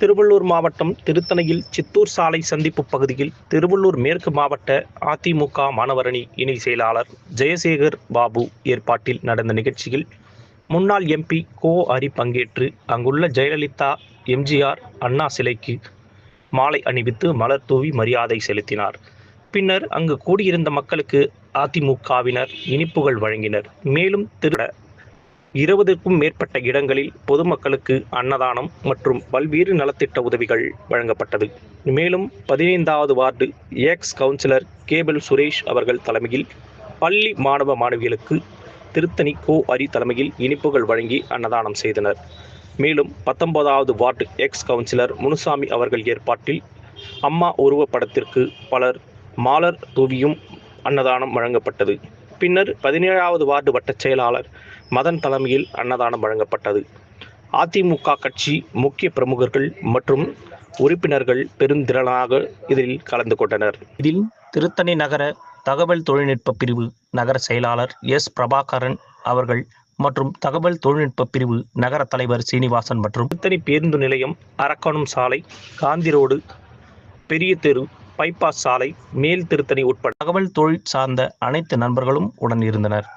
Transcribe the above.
திருவள்ளூர் மாவட்டம் திருத்தணையில் சித்தூர் சாலை சந்திப்பு பகுதியில் திருவள்ளூர் மேற்கு மாவட்ட அதிமுக மாணவரணி இணை செயலாளர் ஜெயசேகர் பாபு ஏற்பாட்டில் நடந்த நிகழ்ச்சியில் முன்னாள் எம்பி கோ ஹரி பங்கேற்று அங்குள்ள ஜெயலலிதா எம்ஜிஆர் அண்ணா சிலைக்கு மாலை அணிவித்து மலர் தூவி மரியாதை செலுத்தினார். பின்னர் அங்கு கூடியிருந்த மக்களுக்கு அதிமுகவினர் இனிப்புகள் வழங்கினர். மேலும் திரு இருபதுக்கும் மேற்பட்ட இடங்களில் பொதுமக்களுக்கு அன்னதானம் மற்றும் பல்வேறு நலத்திட்ட உதவிகள் வழங்கப்பட்டது. மேலும் பதினைந்தாவது ward ex councillor cable Suresh அவர்கள் தலைமையில் பள்ளி மாணவ மாணவிகளுக்கு திருத்தணி கோ அரி தலைமையில் இனிப்புகள் வழங்கி அன்னதானம் செய்தனர். மேலும் பத்தொன்பதாவது வார்டு எக்ஸ் கவுன்சிலர் முனுசாமி அவர்கள் ஏற்பாட்டில் அம்மா உருவப்படத்திற்கு பலர் மாலர் தூவியும் அன்னதானம் வழங்கப்பட்டது. பின்னர் பதினேழாவது வார்டு வட்டச் செயலாளர் மதன் தலைமையில் அன்னதானம் வழங்கப்பட்டது. அதிமுக கட்சி முக்கிய பிரமுகர்கள் மற்றும் உறுப்பினர்கள் பெருந்திரளாக இதில் கலந்து கொண்டனர். இதில் திருத்தணி நகர தகவல் தொழில்நுட்ப பிரிவு நகர செயலாளர் எஸ். பிரபாகரன் அவர்கள் மற்றும் தகவல் தொழில்நுட்ப பிரிவு நகர தலைவர் சீனிவாசன் மற்றும் திருத்தணி பேருந்து நிலையம் அரக்கோணம் சாலை காந்தி ரோடு பெரிய தெரு பைபாஸ் சாலை மேல் திருத்தணி உட்பட. தகவல் தொழில் சார்ந்த அனைத்து நண்பர்களும் உடன் இருந்தனர்.